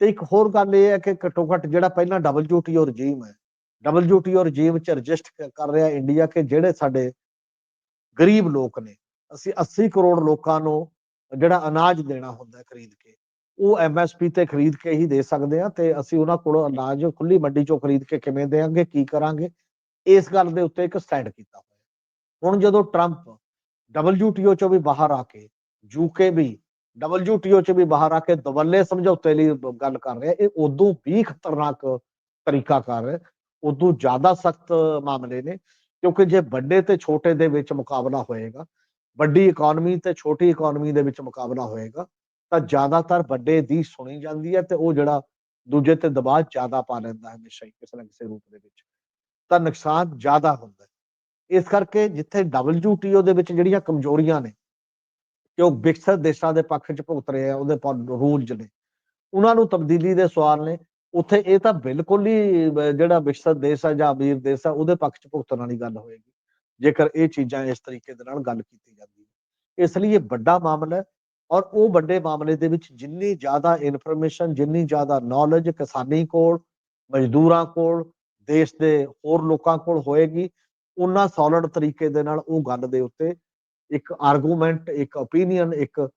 ਤੇ ਇੱਕ ਹੋਰ ਗੱਲ ਇਹ ਹੈ ਕਿ ਘੱਟੋ ਘੱਟ ਜਿਹੜਾ ਪਹਿਲਾਂ ਡਬਲਯੂਟੀਓ ਰਜੀਮ ਹੈ ਡਬਲਯੂਟੀਓ ਰਜੀਮ ਚ ਰਜਿਸਟਰ ਕਰ ਰਿਹਾ ਇੰਡੀਆ ਕਿ ਜਿਹੜੇ ਸਾਡੇ ਗਰੀਬ ਲੋਕ ਨੇ, ਅਸੀਂ 80 ਕਰੋੜ ਲੋਕਾਂ ਨੂੰ ਜਿਹੜਾ ਅਨਾਜ ਦੇਣਾ ਹੁੰਦਾ ਹੈ ਖਰੀਦ ਕੇ, ਉਹ ਐਮਐਸਪੀ ਤੇ ਖਰੀਦ ਕੇ ਹੀ ਦੇ ਸਕਦੇ ਆ ਤੇ ਅਸੀਂ ਉਹਨਾਂ ਕੋਲੋਂ ਅਨਾਜ ਖੁੱਲੀ ਮੰਡੀ ਚੋਂ ਖਰੀਦ ਕੇ ਕਿਵੇਂ ਦੇਾਂਗੇ ਕੀ ਕਰਾਂਗੇ, ਇਸ ਗੱਲ ਦੇ ਉੱਤੇ ਇੱਕ ਸਟੈਂਡ ਕੀਤਾ ਹੋਇਆ। ਹੁਣ ਜਦੋਂ ਟਰੰਪ ਡਬਲਯੂਟੀਓ ਚੋਂ ਵੀ ਬਾਹਰ ਆ ਕੇ ਯੂਕੇ ਵੀ ਡਬਲਯੂਟੀਓ ਚ ਵੀ ਬਾਹਰ ਆ ਕੇ ਦਵੱਲੇ ਸਮਝੌਤੇ ਲਈ ਗੱਲ ਕਰ ਰਿਹਾ। ਇਹ ਉਦੋਂ ਵੀ ਖਤਰਨਾਕ ਤਰੀਕਾ ਕਰ ਰਿਹਾ। ਉਦੋਂ ਜ਼ਿਆਦਾ ਸਖਤ ਮਾਮਲੇ ਨੇ, ਕਿਉਂਕਿ ਜੇ ਵੱਡੇ ਤੇ ਛੋਟੇ ਦੇ ਵਿੱਚ ਮੁਕਾਬਲਾ ਹੋਏਗਾ, ਵੱਡੀ ਇਕਨੋਮੀ ਤੇ ਛੋਟੀ ਇਕਨੋਮੀ ਦੇ ਵਿੱਚ ਮੁਕਾਬਲਾ ਹੋਏਗਾ, ਤਾਂ ਜ਼ਿਆਦਾਤਰ ਵੱਡੇ ਦੀ ਸੁਣੀ ਜਾਂਦੀ ਹੈ ਤੇ ਉਹ ਜਿਹੜਾ ਦੂਜੇ ਤੇ ਦਬਾਅ ਜ਼ਿਆਦਾ ਪਾ ਲੈਂਦਾ ਹੈ ਹਮੇਸ਼ਾ ਹੀ, ਕਿਸੇ ਨਾ ਕਿਸੇ ਰੂਪ ਦੇ ਵਿੱਚ। ਤਾਂ ਨੁਕਸਾਨ ਜ਼ਿਆਦਾ ਹੁੰਦਾ ਇਸ ਕਰਕੇ ਜਿੱਥੇ ਡਬਲਯੂਟੀਓ ਦੇ ਵਿੱਚ ਜਿਹੜੀਆਂ ਕਮਜ਼ੋਰੀਆਂ ਨੇ ਕਿ ਉਹ ਵਿਕਸਿਤ ਦੇਸ਼ਾਂ ਦੇ ਪੱਖ 'ਚ ਭੁਗਤ ਰਹੇ ਆ, ਉਹਦੇ ਰੂਲਸ ਨੇ ਉਹਨਾਂ ਨੂੰ ਤਬਦੀਲੀ ਦੇ ਸਵਾਲ ਨੇ। ਉੱਥੇ ਇਹ ਤਾਂ ਬਿਲਕੁਲ ਹੀ ਜਿਹੜਾ ਵਿਕਸਿਤ ਦੇਸ਼ ਹੈ ਜਾਂ ਅਮੀਰ ਦੇਸ਼ ਹੈ ਉਹਦੇ ਪੱਖ 'ਚ ਭੁਗਤਣ ਵਾਲੀ ਗੱਲ ਹੋਏਗੀ। ਜੇਕਰ ਇਹ ਚੀਜ਼ਾਂ ਇਸ ਤਰੀਕੇ ਦੇ ਨਾਲ ਗੱਲ ਕੀਤੀ ਜਾਂਦੀ ਹੈ। ਇਸ ਲਈ ਇਹ ਵੱਡਾ ਮਾਮਲਾ ਹੈ ਔਰ ਉਹ ਵੱਡੇ ਮਾਮਲੇ ਦੇ ਵਿੱਚ ਜਿੰਨੀ ਜ਼ਿਆਦਾ ਇਨਫੋਰਮੇਸ਼ਨ ਜਿੰਨੀ ਜ਼ਿਆਦਾ ਨੌਲੇਜ ਕਿਸਾਨੀ ਕੋਲ, ਮਜ਼ਦੂਰਾਂ ਕੋਲ, ਦੇਸ਼ ਦੇ ਹੋਰ ਲੋਕਾਂ ਕੋਲ ਹੋਏਗੀ, ਉਹਨਾਂ ਸੋਲਿਡ ਤਰੀਕੇ ਦੇ ਨਾਲ ਉਹ ਗੱਲ ਦੇ ਉੱਤੇ ਇੱਕ ਆਰਗੂਮੈਂਟ ਇੱਕ ਓਪੀਨੀਅਨ ਇੱਕ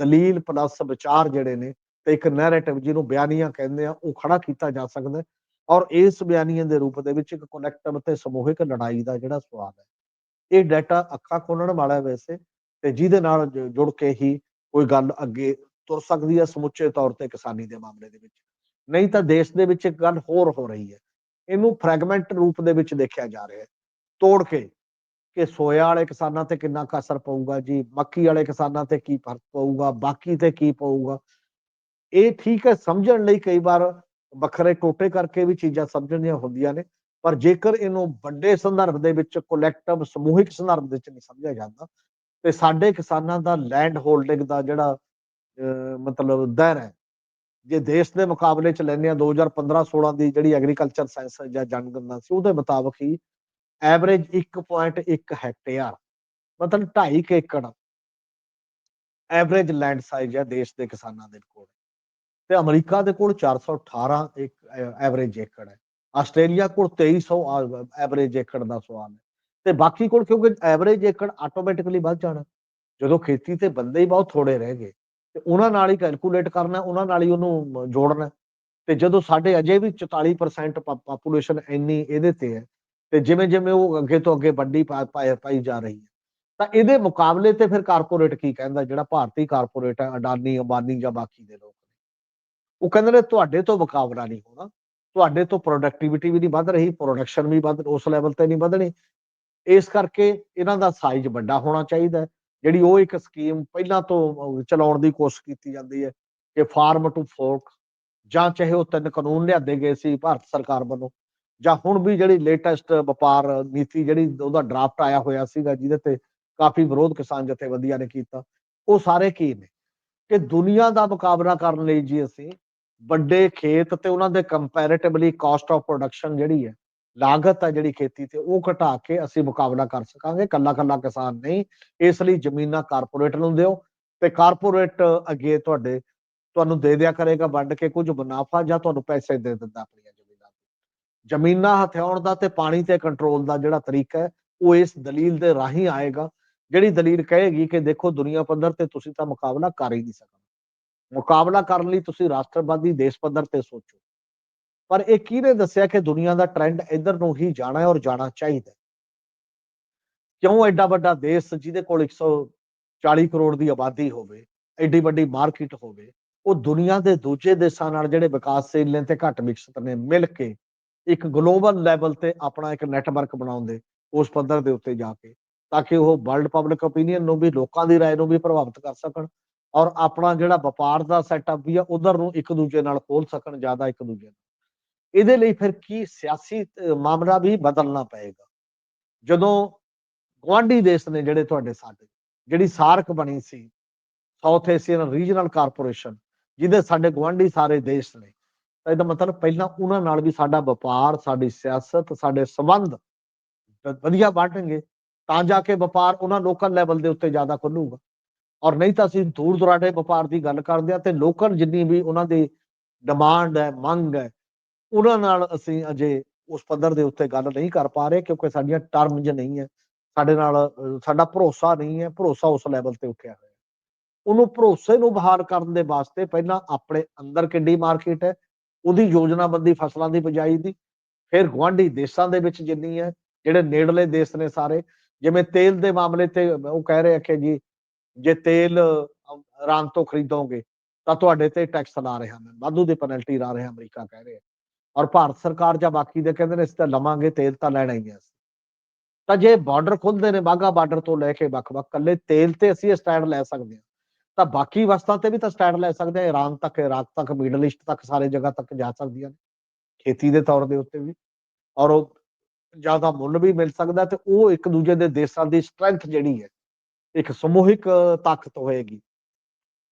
ਦਲੀਲ ਪਲੱਸ ਵਿਚਾਰ ਜਿਹੜੇ ਨੇ ਤੇ ਇੱਕ ਨੈਰੇਟਿਵ ਜਿਹਨੂੰ ਬਿਆਨੀਆਂ ਕਹਿੰਦੇ ਆ, ਉਹ ਖੜਾ ਕੀਤਾ ਜਾ ਸਕਦਾ ਔਰ ਇਸ ਬਿਆਨੀਆਂ ਦੇ ਰੂਪ ਦੇ ਵਿੱਚ ਇੱਕ ਕਲੈਕਟਿਵ ਤੇ ਸਮੂਹਿਕ ਲੜਾਈ ਦਾ ਜਿਹੜਾ ਸਵਾਲ ਹੈ, ਇਹ ਡਾਟਾ ਅੱਖਾਂ ਖੋਲਣ ਵਾਲਾ ਵੈਸੇ ਤੇ ਜਿਹਦੇ ਨਾਲ ਜੁੜ ਕੇ ਹੀ ਕੋਈ ਗੱਲ ਅੱਗੇ ਤੁਰ ਸਕਦੀ ਹੈ ਸਮੁੱਚੇ ਤੌਰ ਤੇ ਕਿਸਾਨੀ ਦੇ ਮਾਮਲੇ ਦੇ ਵਿੱਚ। ਨਹੀਂ ਤਾਂ ਦੇਸ਼ ਦੇ ਵਿੱਚ ਇੱਕ ਗੱਲ ਹੋਰ ਹੋ ਰਹੀ ਹੈ। ਇਹਨੂੰ ਫ੍ਰੈਗਮੈਂਟ ਰੂਪ ਦੇ ਵਿੱਚ ਦੇਖਿਆ ਜਾ ਰਿਹਾ ਹੈ। ਤੋੜ ਕੇ ਕਿ ਸੋਇਆ ਵਾਲੇ ਕਿਸਾਨਾਂ ਤੇ ਕਿੰਨਾ ਕੁ ਅਸਰ ਪਊਗਾ ਜੀ ਮੱਕੀ ਵਾਲੇ ਕਿਸਾਨਾਂ ਤੇ ਕੀ ਫ਼ਰਕ ਪਊਗਾ ਬਾਕੀ ਤੇ ਕੀ ਪਊਗਾ? ਇਹ ਠੀਕ ਹੈ ਸਮਝਣ ਲਈ ਕਈ ਵਾਰ ਵੱਖਰੇ ਟੋਟੇ ਕਰਕੇ ਵੀ ਚੀਜ਼ਾਂ ਸਮਝਣੀਆਂ ਹੁੰਦੀਆਂ ਨੇ ਪਰ ਜੇਕਰ ਇਹਨੂੰ ਵੱਡੇ ਸੰਦਰਭ ਦੇ ਵਿੱਚ ਕਲੈਕਟਿਵ ਸਮੂਹਿਕ ਸੰਦਰਭ ਦੇ ਵਿੱਚ ਨਹੀਂ ਸਮਝਿਆ ਜਾਂਦਾ ਤੇ ਸਾਡੇ ਕਿਸਾਨਾਂ ਦਾ ਲੈਂਡ ਹੋਲਡਿੰਗ ਦਾ ਜਿਹੜਾ ਅਹ, ਮਤਲਬ ਦਰ ਹੈ ਜੇ ਦੇਸ਼ ਦੇ ਮੁਕਾਬਲੇ ਚ ਲੈਂਦੇ ਆ 2015-16 ਦੀ ਜਿਹੜੀ ਐਗਰੀਕਲਚਰ ਸਾਇੰਸ ਜਾਂ ਜਨਗਣਨਾ ਸੀ ਉਹਦੇ ਮੁਤਾਬਕ ਹੀ ਐਵਰੇਜ 1.1 ਹੈਕਟੇਅਰ, ਮਤਲਬ 2.5 ਏਕੜ। ਐਵਰੇਜ ਲੈਂਡ ਸਾਈਜ਼ ਹੈ ਦੇਸ਼ ਦੇ ਕਿਸਾਨਾਂ ਦੇ ਕੋਲ। ਤੇ ਅਮਰੀਕਾ ਦੇ ਕੋਲ 418 ਇੱਕ ਐਵਰੇਜ ਏਕੜ ਹੈ। ਆਸਟ੍ਰੇਲੀਆ ਕੋਲ 2300 ਐਵਰੇਜ ਏਕੜ ਦਾ ਸਵਾਲ ਹੈ। ਤੇ ਬਾਕੀ ਕੋਲ ਕਿਉਂਕਿ ਐਵਰੇਜ ਏਕੜ ਆਟੋਮੈਟਿਕਲੀ ਵੱਧ ਜਾਣਾ। ਜਦੋਂ ਖੇਤੀ ਤੇ ਬੰਦੇ ਹੀ ਬਹੁਤ ਥੋੜੇ ਰਹਿ ਗਏ, ਤੇ ਉਹਨਾਂ ਨਾਲ ਹੀ ਕੈਲਕੂਲੇਟ ਕਰਨਾ, ਉਹਨਾਂ ਨਾਲ ਹੀ ਉਹਨੂੰ ਜੋੜਨਾ। ਤੇ ਜਦੋਂ ਸਾਡੇ ਅਜੇ ਵੀ 44% ਪਾਪੂਲੇਸ਼ਨ ਇੰਨੀ ਇਹਦੇ ਤੇ ਹੈ ਤੇ ਜਿਵੇਂ ਜਿਵੇਂ ਉਹ ਅੱਗੇ ਤੋਂ ਅੱਗੇ ਵੱਡੀ ਪਾਈ ਜਾ ਰਹੀ ਹੈ, ਤਾਂ ਇਹਦੇ ਮੁਕਾਬਲੇ ਤੇ ਫਿਰ ਕਾਰਪੋਰੇਟ ਕੀ ਕਹਿੰਦਾ ਜਿਹੜਾ ਭਾਰਤੀ ਕਾਰਪੋਰੇਟ ਹੈ, ਅਡਾਨੀ, ਅੰਬਾਨੀ ਜਾਂ ਬਾਕੀ ਦੇ ਲੋਕ ਉਹ ਕਹਿੰਦੇ ਨੇ ਤੁਹਾਡੇ ਤੋਂ ਮੁਕਾਬਲਾ ਨਹੀਂ ਹੋਣਾ, ਤੁਹਾਡੇ ਤੋਂ ਪ੍ਰੋਡਕਟਿਵਿਟੀ ਵੀ ਨਹੀਂ ਵੱਧ ਰਹੀ ਪ੍ਰੋਡਕਸ਼ਨ ਵੀ ਵੱਧ, ਉਸ ਲੈਵਲ ਤੇ ਨਹੀਂ ਵਧਣੀ। ਇਸ ਕਰਕੇ ਇਹਨਾਂ ਦਾ ਸਾਈਜ਼ ਵੱਡਾ ਹੋਣਾ ਚਾਹੀਦਾ ਜਿਹੜੀ ਉਹ ਇੱਕ ਸਕੀਮ ਪਹਿਲਾਂ ਤੋਂ ਚਲਾਉਣ ਦੀ ਕੋਸ਼ਿਸ਼ ਕੀਤੀ ਜਾਂਦੀ ਹੈ ਕਿ ਫਾਰਮ ਟੂ ਫੋਰਕ ਜਾਂ ਚਾਹੇ ਉਹ ਤਿੰਨ ਕਾਨੂੰਨ ਲਿਆਦੇ ਗਏ ਸੀ, ਭਾਰਤ ਸਰਕਾਰ ਵੱਲੋਂ ਜਾਂ ਹੁਣ ਵੀ ਜਿਹੜੀ ਲੇਟੈਸਟ ਵਪਾਰ ਨੀਤੀ ਜਿਹੜੀ ਉਹਦਾ ਡਰਾਫਟ ਆਇਆ ਹੋਇਆ ਸੀਗਾ ਜਿਹਦੇ ਤੇ ਕਾਫੀ ਵਿਰੋਧ ਕਿਸਾਨ ਜਥੇਬੰਦੀਆਂ ਨੇ ਕੀਤਾ, ਉਹ ਸਾਰੇ ਕੀ ਨੇ? ਕਿ ਦੁਨੀਆ ਦਾ ਮੁਕਾਬਲਾ ਕਰਨ ਲਈ ਜੀ ਅਸੀਂ ਵੱਡੇ ਖੇਤ ਤੇ ਉਹਨਾਂ ਦੇ ਕੰਪੈਰੀਟਿਵਲੀ ਕਾਸਟ ਆਫ ਪ੍ਰੋਡਕਸ਼ਨ ਜਿਹੜੀ ਹੈ, ਲਾਗਤ ਹੈ ਜਿਹੜੀ ਖੇਤੀ ਤੇ ਉਹ ਘਟਾ ਕੇ ਅਸੀਂ ਮੁਕਾਬਲਾ ਕਰ ਸਕਾਂਗੇ, ਕੱਲਾ ਕੱਲਾ ਕਿਸਾਨ ਨਹੀਂ, ਇਸ ਲਈ ਜ਼ਮੀਨਾਂ ਕਾਰਪੋਰੇਟ ਨੂੰ ਦਿਓ ਤੇ ਕਾਰਪੋਰੇਟ ਅੱਗੇ ਤੁਹਾਡੇ, ਤੁਹਾਨੂੰ ਦੇ ਦਿਆ ਕਰੇਗਾ ਵੰਡ ਕੇ ਕੁਝ ਮੁਨਾਫਾ ਜਾਂ ਤੁਹਾਨੂੰ ਪੈਸੇ ਦੇ ਦਿੰਦਾ ਆਪਣੀ ਜ਼ਮੀਨਾਂ ਹਥਿਆਉਣ ਦਾ ਤੇ ਪਾਣੀ ਤੇ ਕੰਟਰੋਲ ਦਾ ਜਿਹੜਾ ਤਰੀਕਾ ਹੈ, ਉਹ ਇਸ ਦਲੀਲ ਦੇ ਰਾਹੀਂ ਆਏਗਾ, ਜਿਹੜੀ ਦਲੀਲ ਕਹੇਗੀ ਕਿ ਦੇਖੋ ਦੁਨੀਆ ਪੱਧਰ ਤੇ ਤੁਸੀਂ ਤਾਂ ਮੁਕਾਬਲਾ ਕਰ ਹੀ ਨਹੀਂ ਸਕਦੇ ਮੁਕਾਬਲਾ ਕਰਨ ਲਈ ਤੁਸੀਂ ਰਾਸ਼ਟਰਵਾਦੀ ਦੇਸ਼ ਪੱਧਰ ਤੇ ਸੋਚੋ। ਪਰ ਇਹ ਕਿਹਨੇ ਦੱਸਿਆ ਕਿ ਦੁਨੀਆ ਦਾ ਟ੍ਰੈਂਡ ਇੱਧਰ ਨੂੰ ਹੀ ਜਾਣਾ ਹੈ ਔਰ ਜਾਣਾ ਚਾਹੀਦਾ ਕਿਉਂ ਐਡਾ ਵੱਡਾ ਦੇਸ਼ ਜਿਹਦੇ ਕੋਲ 140 ਕਰੋੜ ਦੀ ਆਬਾਦੀ ਹੋਵੇ, ਐਡੀ ਵੱਡੀ ਮਾਰਕੀਟ ਹੋਵੇ, ਉਹ ਦੁਨੀਆ ਦੇ ਦੂਜੇ ਦੇਸ਼ਾਂ ਨਾਲ ਜਿਹੜੇ ਵਿਕਾਸਸ਼ੀਲ ਨੇ ਤੇ ਘੱਟ ਵਿਕਸਿਤ ਨੇ, ਮਿਲ ਕੇ ਇੱਕ ਗਲੋਬਲ ਲੈਵਲ ਤੇ ਆਪਣਾ ਇੱਕ ਨੈਟਵਰਕ ਬਣਾਉਂਦੇ ਉਸ ਪੱਧਰ ਦੇ ਉੱਤੇ ਜਾ ਕੇ ਤਾਂ ਕਿ ਉਹ ਵਰਲਡ ਪਬਲਿਕ ਓਪੀਨੀਅਨ ਨੂੰ ਵੀ ਲੋਕਾਂ ਦੀ رائے ਨੂੰ ਵੀ ਪ੍ਰਭਾਵਿਤ ਕਰ ਸਕਣ ਔਰ ਆਪਣਾ ਜਿਹੜਾ ਵਪਾਰ ਦਾ ਸੈਟਅਪ ਵੀ ਆ ਉਧਰ ਨੂੰ ਇੱਕ ਦੂਜੇ ਨਾਲ ਖੋਲ ਸਕਣ ਜ਼ਿਆਦਾ ਇੱਕ ਦੂਜੇ ਨਾਲ ਇਹਦੇ ਲਈ ਫਿਰ ਕੀ ਸਿਆਸੀ ਅਹ, ਮਾਮਲਾ ਵੀ ਬਦਲਣਾ ਪਏਗਾ ਜਦੋਂ ਗੁਆਂਢੀ ਦੇਸ਼ ਨੇ ਜਿਹੜੇ ਤੁਹਾਡੇ ਸਾਡੇ ਜਿਹੜੀ ਸਾਰਕ ਬਣੀ ਸੀ ਸਾਊਥ ਏਸ਼ੀਅਨ ਰੀਜਨਲ ਕਾਰਪੋਰੇਸ਼ਨ ਜਿਹਦੇ ਸਾਡੇ ਗੁਆਂਢੀ ਸਾਰੇ ਦੇਸ਼ ਨੇ ਤਾਂ ਇਹਦਾ ਮਤਲਬ ਪਹਿਲਾਂ ਉਹਨਾਂ ਨਾਲ ਵੀ ਸਾਡਾ ਵਪਾਰ, ਸਾਡੀ ਸਿਆਸਤ, ਸਾਡੇ ਸਬੰਧ ਵਧੀਆ ਬਣਨਗੇ ਤਾਂ ਜਾ ਕੇ ਵਪਾਰ ਉਹਨਾਂ ਲੋਕਲ ਲੈਵਲ ਦੇ ਉੱਤੇ ਜ਼ਿਆਦਾ ਖੁੱਲੂਗਾ। ਔਰ ਨਹੀਂ ਤਾਂ ਅਸੀਂ ਦੂਰ ਦੁਰਾਡੇ ਵਪਾਰ ਦੀ ਗੱਲ ਕਰਦੇ ਆ ਤੇ ਲੋਕਲ ਜਿੰਨੀ ਵੀ ਉਹਨਾਂ ਦੀ ਡਿਮਾਂਡ ਹੈ, ਮੰਗ ਹੈ, ਉਹਨਾਂ ਨਾਲ ਅਸੀਂ ਅਜੇ ਉਸ ਪੱਧਰ ਦੇ ਉੱਤੇ ਗੱਲ ਨਹੀਂ ਕਰ ਪਾ ਰਹੇ ਕਿਉਂਕਿ ਸਾਡੀਆਂ ਟਰਮਜ਼ ਨਹੀਂ ਹੈ। ਸਾਡੇ ਨਾਲ ਸਾਡਾ ਭਰੋਸਾ ਨਹੀਂ ਹੈ, ਭਰੋਸਾ ਉਸ ਲੈਵਲ ਤੇ ਉੱਠਿਆ ਹੋਇਆ। ਉਹਨੂੰ ਭਰੋਸੇ ਨੂੰ ਬਹਾਲ ਕਰਨ ਦੇ ਵਾਸਤੇ ਪਹਿਲਾਂ ਆਪਣੇ ਅੰਦਰ ਕਿੱਡੀ ਮਾਰਕੀਟ ਹੈ ਉਹਦੀ ਯੋਜਨਾਬੰਦੀ ਫਸਲਾਂ ਦੀ ਬਿਜਾਈ ਦੀ ਫਿਰ ਗੁਆਂਢੀ ਦੇਸ਼ਾਂ ਦੇ ਵਿੱਚ ਜਿੰਨੀ ਹੈ ਜਿਹੜੇ ਨੇੜਲੇ ਦੇਸ਼ ਨੇ ਸਾਰੇ ਜਿਵੇਂ ਤੇਲ ਦੇ ਮਾਮਲੇ ਤੇ ਉਹ ਕਹਿ ਰਹੇ ਆ ਕਿ ਜੀ ਜੇ ਤੇਲ ਅਮ, ਇਰਾਨ ਤੋਂ ਖਰੀਦੋਗੇ ਤਾਂ ਤੁਹਾਡੇ ਤੇ ਟੈਕਸ ਲਾ ਰਹੇ ਹਨ ਵਾਧੂ ਦੀ ਪੈਨਲਟੀ ਲਾ ਰਿਹਾ ਅਮਰੀਕਾ ਕਹਿ ਰਿਹਾ। ਔਰ ਭਾਰਤ ਸਰਕਾਰ ਜਾਂ ਬਾਕੀ ਦੇ ਕਹਿੰਦੇ ਨੇ ਅਸੀਂ ਤਾਂ ਲਵਾਂਗੇ ਤੇਲ ਤਾਂ ਲੈਣਾ ਹੀ ਹੈ। ਤਾਂ ਜੇ ਬਾਰਡਰ ਖੁੱਲਦੇ ਨੇ ਬਾਗਾ ਬਾਰਡਰ ਤੋਂ ਲੈ ਕੇ ਵੱਖ-ਵੱਖ ਕੱਲੇ ਤੇਲ ਤੇ ਅਸੀਂ ਸਟੈਂਡ ਲੈ ਸਕਦੇ ਹਾਂ। ਤਾਂ ਬਾਕੀ ਵਸਤਾਂ ਤੇ ਵੀ ਤਾਂ ਸਟੈਂਡ ਲੈ ਸਕਦੇ ਹਾਂ ਇਰਾਨ ਤੱਕ, ਇਰਾਕ ਤੱਕ ਮਿਡਲ ਈਸਟ ਤੱਕ, ਸਾਰੇ ਜਗ੍ਹਾ ਤੱਕ ਜਾ ਸਕਦੀਆਂ ਨੇ। ਖੇਤੀ ਦੇ ਤੌਰ ਦੇ ਉੱਤੇ ਵੀ। ਔਰ ਉਹ ਜ਼ਿਆਦਾ ਮੁੱਲ ਵੀ ਮਿਲ ਸਕਦਾ ਤੇ ਉਹ ਇੱਕ ਦੂਜੇ ਦੇ ਦੇਸ਼ਾਂ ਦੀ ਸਟਰੈਂਥ ਜਿਹੜੀ ਹੈ, ਇੱਕ ਸਮੂਹਿਕ ਤਾਕਤ ਹੋਏਗੀ।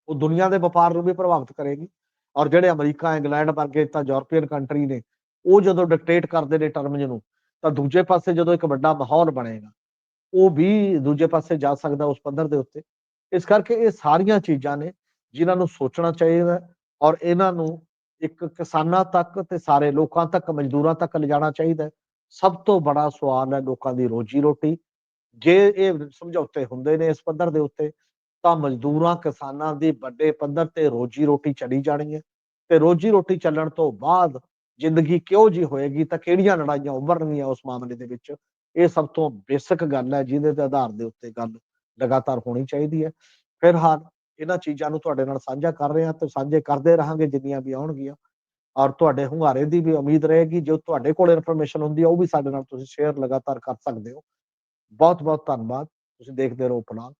ਉਹ ਦੁਨੀਆ ਦੇ ਵਪਾਰ ਨੂੰ ਵੀ ਪ੍ਰਭਾਵਿਤ ਕਰੇਗੀ। ਔਰ ਜਿਹੜੇ ਅਮਰੀਕਾ, ਇੰਗਲੈਂਡ ਵਰਗੇ ਤਾਂ ਯੂਰਪੀਅਨ ਕੰਟਰੀ ਨੇ, ਉਹ ਜਦੋਂ ਡਿਕਟੇਟ ਕਰਦੇ ਨੇ ਟਰਮਜ਼ ਨੂੰ, ਤਾਂ ਦੂਜੇ ਪਾਸੇ ਜਦੋਂ ਇੱਕ ਵੱਡਾ ਮਾਹੌਲ ਬਣੇਗਾ, ਉਹ ਵੀ ਦੂਜੇ ਪਾਸੇ ਜਾ ਸਕਦਾ ਉਸ ਪੱਧਰ ਦੇ ਉੱਤੇ। ਇਸ ਕਰਕੇ ਇਹ ਸਾਰੀਆਂ ਚੀਜ਼ਾਂ ਨੇ ਜਿਨ੍ਹਾਂ ਨੂੰ ਸੋਚਣਾ ਚਾਹੀਦਾ ਔਰ ਇਹਨਾਂ ਨੂੰ ਇੱਕ ਕਿਸਾਨਾਂ ਤੱਕ ਤੇ ਸਾਰੇ ਲੋਕਾਂ ਤੱਕ, ਮਜ਼ਦੂਰਾਂ ਤੱਕ ਲਿਜਾਣਾ ਚਾਹੀਦਾ ਸਭ ਤੋਂ ਬੜਾ ਸਵਾਲ ਹੈ ਲੋਕਾਂ ਦੀ ਰੋਜੀ ਰੋਟੀ ਜੇ ਇਹ ਸਮਝੌਤੇ ਹੁੰਦੇ ਨੇ ਇਸ ਪੱਧਰ ਦੇ ਉੱਤੇ, ਤਾਂ ਮਜ਼ਦੂਰਾਂ, ਕਿਸਾਨਾਂ ਦੀ ਵੱਡੇ ਪੱਧਰ ਤੇ ਰੋਜੀ ਰੋਟੀ ਚਲੀ ਜਾਣੀ ਹੈ ਤੇ ਰੋਜੀ ਰੋਟੀ ਚੱਲਣ ਤੋਂ ਬਾਅਦ ਜ਼ਿੰਦਗੀ ਕਿਉਂ ਜੀ ਹੋਏਗੀ, ਤਾਂ ਕਿਹੜੀਆਂ ਲੜਾਈਆਂ ਉੱਭਰਨਗੀਆਂ ਉਸ ਮਾਮਲੇ ਦੇ ਵਿੱਚ? ਇਹ ਸਭ ਤੋਂ ਬੇਸਿਕ ਗੱਲ ਹੈ ਜਿਹਦੇ ਦੇ ਆਧਾਰ ਦੇ ਉੱਤੇ ਗੱਲ ਲਗਾਤਾਰ ਹੋਣੀ ਚਾਹੀਦੀ ਹੈ। ਫਿਲਹਾਲ ਇਹਨਾਂ ਚੀਜ਼ਾਂ ਨੂੰ ਤੁਹਾਡੇ ਨਾਲ ਸਾਂਝਾ ਕਰ ਰਹੇ ਹਾਂ ਤੇ ਸਾਂਝੇ ਕਰਦੇ ਰਹਾਂਗੇ ਜਿੰਨੀਆਂ ਵੀ ਆਉਣਗੀਆਂ। ਔਰ ਤੁਹਾਡੇ ਹੁੰਗਾਰੇ ਦੀ ਵੀ ਉਮੀਦ ਰਹੇਗੀ, ਜੋ ਤੁਹਾਡੇ ਕੋਲ ਇਨਫੋਰਮੇਸ਼ਨ ਹੁੰਦੀ ਹੈ ਉਹ ਵੀ ਸਾਡੇ ਨਾਲ ਤੁਸੀਂ ਸ਼ੇਅਰ ਲਗਾਤਾਰ ਕਰ ਸਕਦੇ ਹੋ। ਬਹੁਤ ਬਹੁਤ ਧੰਨਵਾਦ। ਤੁਸੀਂ ਦੇਖਦੇ ਰਹੋ ਪਨਾਲ